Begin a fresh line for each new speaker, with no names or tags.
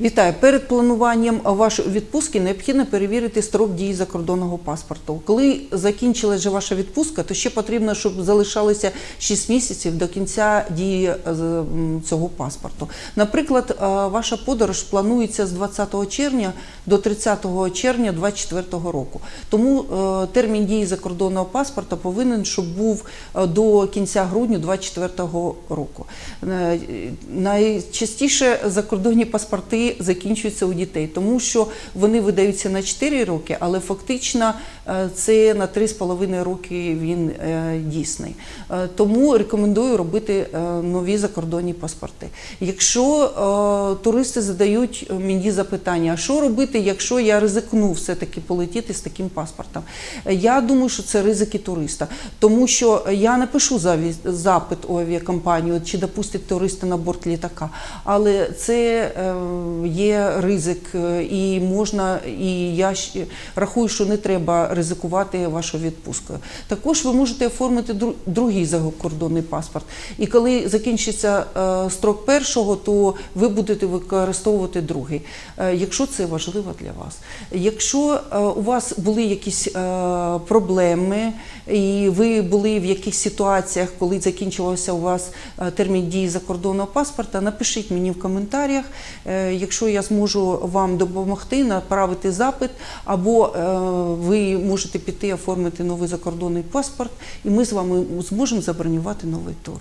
Вітаю. Перед плануванням вашої відпустки необхідно перевірити строк дії закордонного паспорту. Коли закінчилася ваша відпустка, то ще потрібно, щоб залишалося 6 місяців до кінця дії е, цього паспорту. Наприклад, е, ваша подорож планується з 20 червня до 30 червня 2024 року. Тому е, термін дії закордонного паспорта повинен, щоб був до кінця грудня 2024 року. Найчастіше закордонні паспорти закінчуються у дітей, тому що вони видаються на 4 роки, але фактично е, це на 3,5 роки він е, дійсний. Е, Тому рекомендую робити нові закордонні паспорти. Якщо туристи задають мені запитання, а що робити, якщо я ризикну все-таки полетіти з таким паспортом? Я думаю, що це ризики туриста, тому що я не пишу запит у авіакомпанію, чи допустять туриста на борт літака, але це є ризик, е, і можна, і я рахую, що не треба ризикувати вашою відпусткою. Також ви можете оформити другий закордонний паспорт. І коли закінчиться е, строк першого, то ви будете використовувати другий, е, якщо це важливо для вас. Якщо у вас були якісь проблеми, і ви були в якихось ситуаціях, коли закінчувався у вас термін дії закордонного паспорта, напишіть мені в коментарях, якщо я зможу вам допомогти, направити запит, або е, ви можете піти оформити новий закордонний паспорт, і ми з вами зможемо забронювати новий тур.